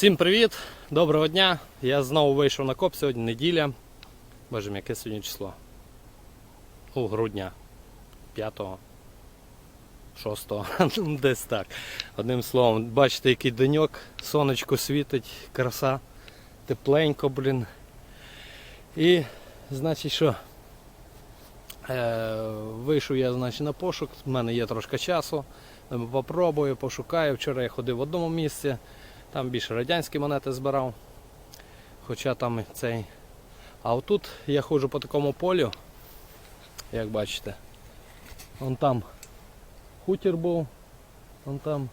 Всім привіт! Доброго дня! Я знову вийшов на коп сьогодні неділя. Боже, яке сьогодні число? У грудня 5-го, 6-го, ну, десь так. Одним словом, бачите, який деньок, сонечко світить, краса, тепленько, блін. І, значить, що? Е, вийшов я значить, на пошук, в мене є трошки часу. Попробую, пошукаю. Вчора я ходив в одному місці. Там більше радянські монети збирав. Хоча там цей. А отут я ходжу по такому полю, як бачите. Вон там хутір був, вон там.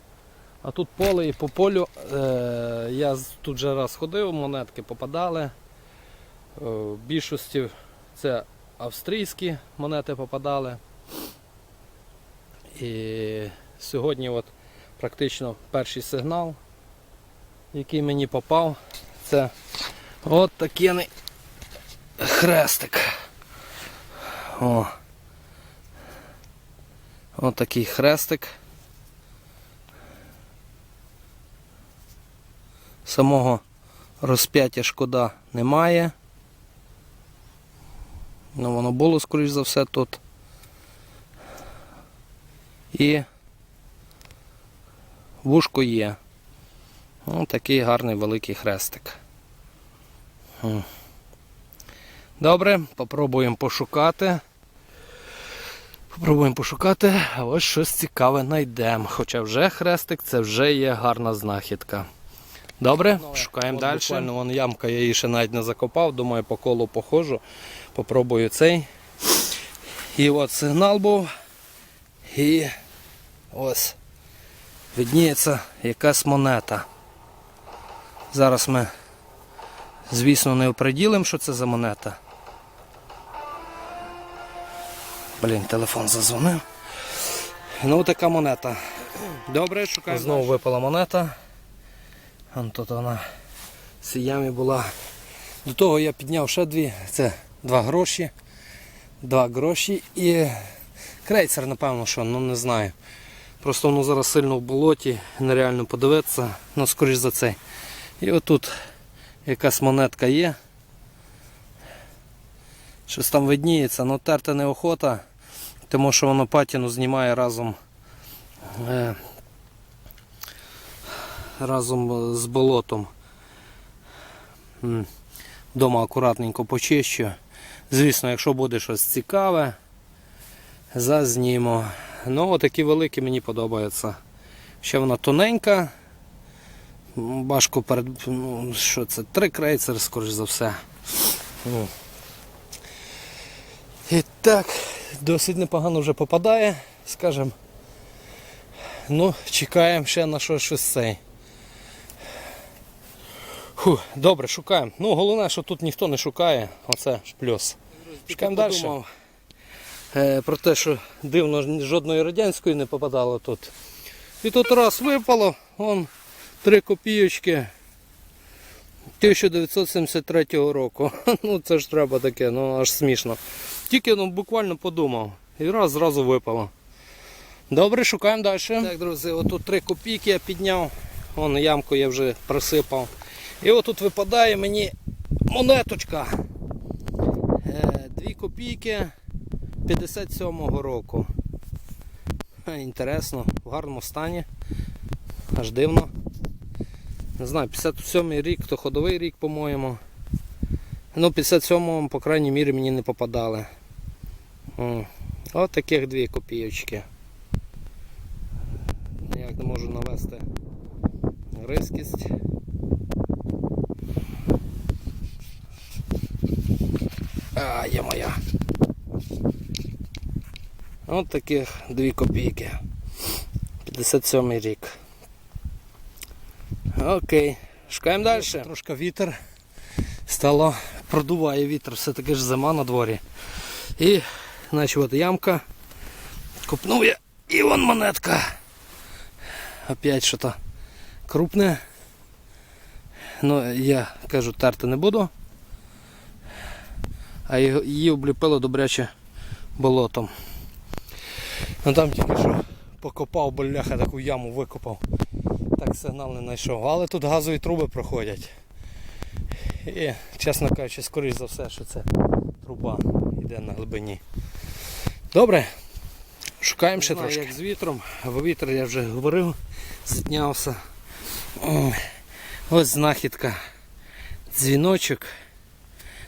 А тут поле і по полю е, я тут вже раз ходив, монетки попадали. Е, в більшості це австрійські монети попадали. І сьогодні от практично перший сигнал який мені попав, це от такий хрестик. О. От такий хрестик. Самого розп'яття шкода немає. Ну, воно було, скоріш за все, тут. І вушко є. Ось такий гарний великий хрестик. Добре, попробуємо пошукати. Попробуємо пошукати, а ось щось цікаве знайдемо. Хоча вже хрестик це вже є гарна знахідка. Добре, шукаємо далі. Буквально вон ямка, я її ще навіть не закопав, думаю, по колу походжу. Попробую цей. І от сигнал був. І ось видніється якась монета. Зараз ми, звісно, не оприділимо, що це за монета. Блін, телефон зазвонив. Ну, така монета. Добре, шукаємо. Знову випала монета. Вон тут вона в цій ямі була. До того я підняв ще дві. Це два гроші. Два гроші і крейцер, напевно, що, ну не знаю. Просто воно зараз сильно в болоті, нереально подивитися, ну скоріш за це. І отут якась монетка є. Щось там видніється, але терти неохота, тому що воно патіну знімає разом, е, разом з болотом. Дома акуратненько почищу. Звісно, якщо буде щось цікаве, зазнімо. Ну, отакі великі мені подобаються. Ще вона тоненька. Важко перед. Ну, що це? Три крейцери, скоріш за все. Ну. І так, досить непогано вже попадає, скажем. Ну, чекаємо ще на що щось цей. Фу, добре, шукаємо. Ну, головне, що тут ніхто не шукає. Оце плюс. Шукаємо далі. Е, про те, що дивно, жодної радянської не попадало тут. І тут раз випало, вон Три копійочки 1973 року. Ну це ж треба таке, ну аж смішно. Тільки ну, буквально подумав. І раз зразу випало. Добре, шукаємо далі. Так, друзі, отут 3 копійки я підняв. Вон ямку я вже присипав. І отут випадає мені монеточка. 2 копійки 57-го року. Е, Інтересно, в гарному стані. Аж дивно. Не знаю, 57-й рік, то ходовий рік, по-моєму. Ну, 57-му, по крайній мірі, мені не попадали. О, От таких дві копійочки. Ніяк не можу навести рискість. А, є моя. От таких дві копійки. 57 рік. Окей, шукаємо далі. Трошки вітер. Стало, продуває вітер, все-таки ж зима на дворі. І, значить, от ямка. Купнув я. І вон монетка. Опять що то крупне. Ну, я кажу, терти не буду. А її обліпило добряче болотом. Ну там тільки що покопав, бляха, таку яму викопав. Так сигнал не знайшов. Але тут газові труби проходять. І, чесно кажучи, скоріш за все, що це труба йде на глибині. Добре. Шукаємо ще трошки. Як з вітром, бо вітер я вже говорив, знявся. Ось знахідка. Дзвіночок.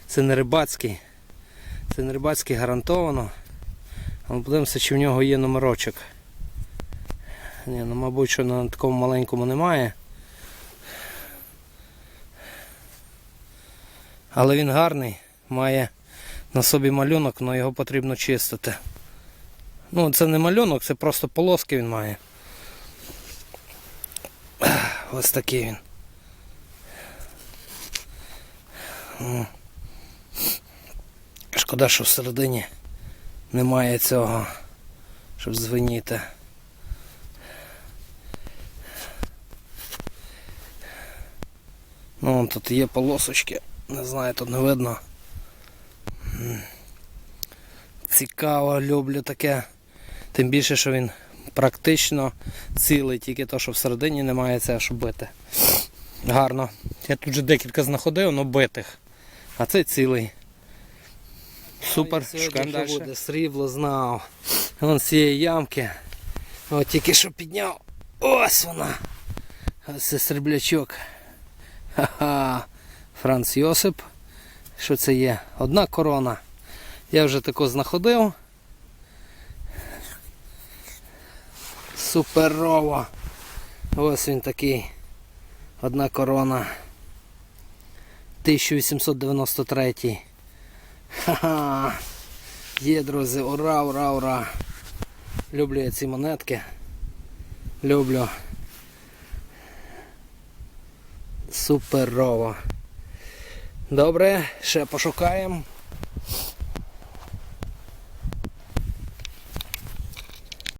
Це не рибацький. Це не рибацький гарантовано. Але подивимося, чи в нього є номерочок. Ні, ну мабуть, що на такому маленькому немає. Але він гарний, має на собі малюнок, але його потрібно чистити. Ну, це не малюнок, це просто полоски він має. Ось такий він. Шкода, що всередині немає цього, щоб звеніти. Ну, вон тут є полосочки, не знаю, тут не видно. Цікаво, люблю таке. Тим більше, що він практично цілий, тільки то, що всередині немає це аж бити. Гарно. Я тут вже декілька знаходив, але битих. А це цілий. Супер, шукаємо далі. буде срібло знав. Вон з цієї ямки. О, тільки що підняв. Ось вона. Ось це сріблячок. Ха-ха. Франц Йосип. Що це є? Одна корона. Я вже тако знаходив. Суперово. Ось він такий. Одна корона. 1893. Ха-ха. Є, друзі, ура, ура, ура. Люблю я ці монетки. Люблю. Суперово. Добре, ще пошукаємо.